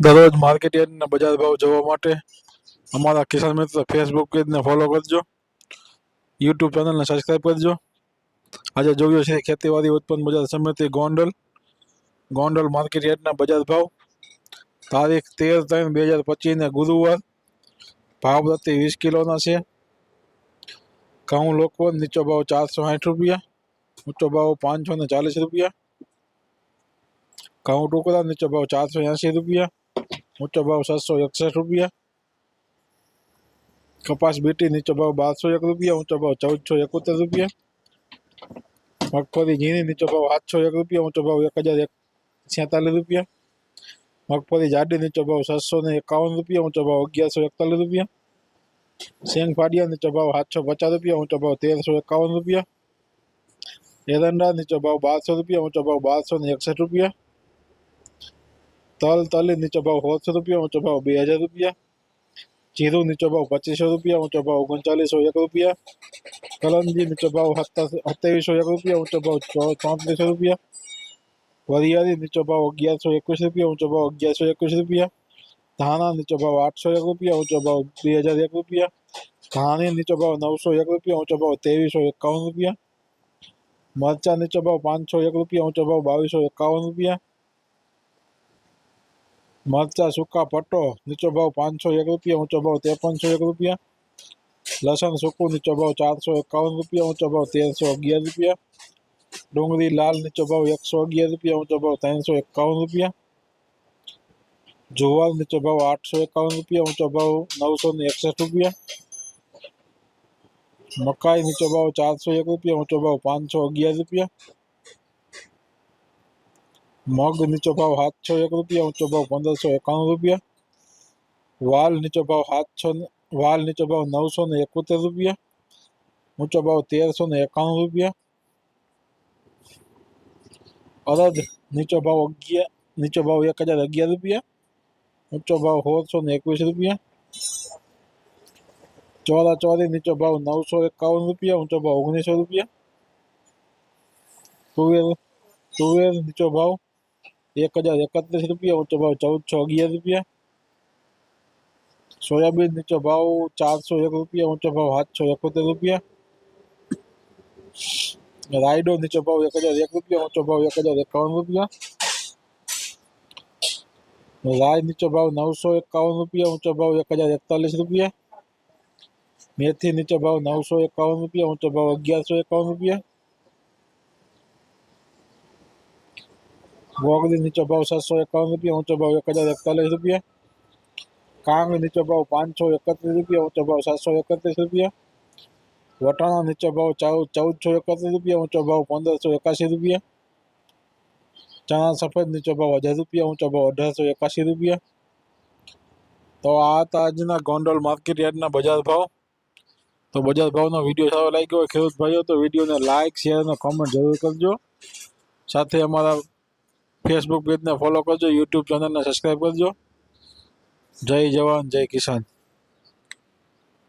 દરરોજ માર્કેટ યાર્ડના બજાર ભાવ જોવા માટે અમારા કિસાન મિત્ર ફેસબુક પેજને ફોલો કરજો યુટ્યુબ ચેનલને સબસ્ક્રાઈબ કરજો આજે જોયું છે ખેતીવાડી ઉત્પન્ન બજાર સમિતિ ગોંડલ ગોંડલ માર્કેટ યાર્ડના બજાર ભાવ તારીખ તેર ત્રણ બે હજાર પચીસને ગુરુવાર ભાવ પ્રતિ વીસ કિલોના છે ઘઉં લોકો નીચો ભાવ ચારસો સાઠ રૂપિયા ઊંચો ભાવ પાંચસો ને ચાલીસ રૂપિયા ઘઉં ટુકડા નીચો ભાવ ચારસો એંસી રૂપિયા ઊંચો ભાવ છસો એકસઠ રૂપિયા કપાસ બીટી નીચો ભાવ બારસો એક રૂપિયા ઊંચો ભાવ ચૌદસો એકોતેર રૂપિયા મગફળી ઝીણી નીચો ભાવ સાતસો એક રૂપિયા ઊંચો ભાવ એક હજાર એક છેતાલીસ રૂપિયા મગફળી જાડી નીચો ભાવ છસો ને એકાવન રૂપિયા ઊંચો ભાવ અગિયારસો એકતાલીસ રૂપિયા શેંગ ફાડિયા નીચો ભાવ સાતસો પચાસ રૂપિયા ઊંચો ભાવ તેરસો એકાવન રૂપિયા એરંડા નીચો ભાવ બારસો રૂપિયા ઊંચો ભાવ બારસો ને એકસઠ રૂપિયા તલ તલી નીચો ભાવ સોળસો રૂપિયા ઊંચો ભાવ બે હજાર રૂપિયા જીરું નીચો ભાવ પચીસો રૂપિયા ઊંચો ભાવ ઓગણચાલીસો એક રૂપિયા કલંજી નીચો ભાવ સત્યાવીસો એક રૂપિયા ઊંચો ભાવ ચો- ચોત્રીસો રૂપિયા વરિયાળી નીચો ભાવ અગિયારસો એકવીસ રૂપિયા ઊંચો ભાવ અગિયારસો એકવીસ રૂપિયા ધાણા નીચો ભાવ આઠસો એક રૂપિયા ઊંચો ભાવ બે હજાર એક રૂપિયા ધાણી નીચો ભાવ નવસો એક રૂપિયા ઊંચો ભાવ ત્રેવીસો એકાવન રૂપિયા મરચા નીચો ભાવ પાંચસો એક રૂપિયા ઊંચો ભાવ બાવીસો એકાવન રૂપિયા મરચા સૂકા પટ્ટો નીચો ભાવ પાંચસો એક રૂપિયા ઊંચો ભાવ ત્રેપનસો એક રૂપિયા લસણ સૂકું નીચો ભાવ ચારસો એકાવન રૂપિયા ઊંચો ભાવ તેરસો અગિયાર રૂપિયા ડુંગળી લાલ નીચો ભાવ એકસો અગિયાર રૂપિયા ઊંચો ભાવ ત્રણસો એકાવન રૂપિયા જુવાર નીચો ભાવ આઠસો એકાવન રૂપિયા ઊંચો ભાવ નવસો ને એકસઠ રૂપિયા મકાઈ નીચો ભાવ ચારસો એક રૂપિયા ઊંચો ભાવ પાંચસો અગિયાર રૂપિયા મગ નીચો ભાવ સાતસો એક રૂપિયા ઊંચો ભાવ પંદરસો એકાણું રૂપિયા વાલ નીચો ભાવ સાતસો ને- વાલ નીચો ભાવ નવસો ને એકોતેર રૂપિયા ઊંચો ભાવ તેરસો ને એકાણું રૂપિયા અડદ નીચો ભાવ અગિયાર નીચો ભાવ એક હજાર અગિયાર રૂપિયા ઊંચો ભાવ સોળસો ને એકવીસ રૂપિયા ચોરા ચોરી નીચો ભાવ નવસો એકાવન રૂપિયા ઊંચો ભાવ ઓગણીસો રૂપિયા તુવેર તુવેર નીચો ભાવ એક હજાર એકત્રીસ રૂપિયા ઊંચો ભાવ ચૌદસો અગિયાર રૂપિયા સોયાબીન નીચો ભાવ ચારસો એક રૂપિયા ઊંચો ભાવ સાતસો એકોતેર રૂપિયા રાયડો નીચો ભાવ એક હજાર એક રૂપિયા ઊંચો ભાવ એક હજાર એકાવન રૂપિયા રાય નીચો ભાવ નવસો એકાવન રૂપિયા ઊંચો ભાવ એક હજાર એકતાલીસ રૂપિયા મેથી નીચો ભાવ નવસો એકાવન રૂપિયા ઊંચો ભાવ અગિયારસો એકાવન રૂપિયા ગોગડી નીચો ભાવ સાતસો એકાવન રૂપિયા ઊંચો ભાવ એક હજાર એકતાલીસ રૂપિયા કાંગ નીચો ભાવ પાંચસો એકત્રીસ રૂપિયા ઊંચો ભાવ સાતસો એકત્રીસ રૂપિયા વટાણા નીચો ભાવ ચૌદ ચૌદસો એકત્રીસ રૂપિયા ઊંચો ભાવ પંદરસો એકાસી રૂપિયા ચણા સફેદ નીચો ભાવ હજાર રૂપિયા ઊંચો ભાવ અઢારસો એકાસી રૂપિયા તો આ હતા આજના ગોંડલ માર્કેટ યાર્ડના બજાર ભાવ તો બજાર ભાવનો વિડીયો સારો લાગ્યો હોય ખેડૂત ભાઈઓ તો વિડીયોને લાઇક શેર અને કોમેન્ટ જરૂર કરજો સાથે અમારા ફેસબુક પેજને ફોલો કરજો યુટ્યુબ ચેનલને સબસ્ક્રાઈબ કરજો. જય જવાન જય કિસાન.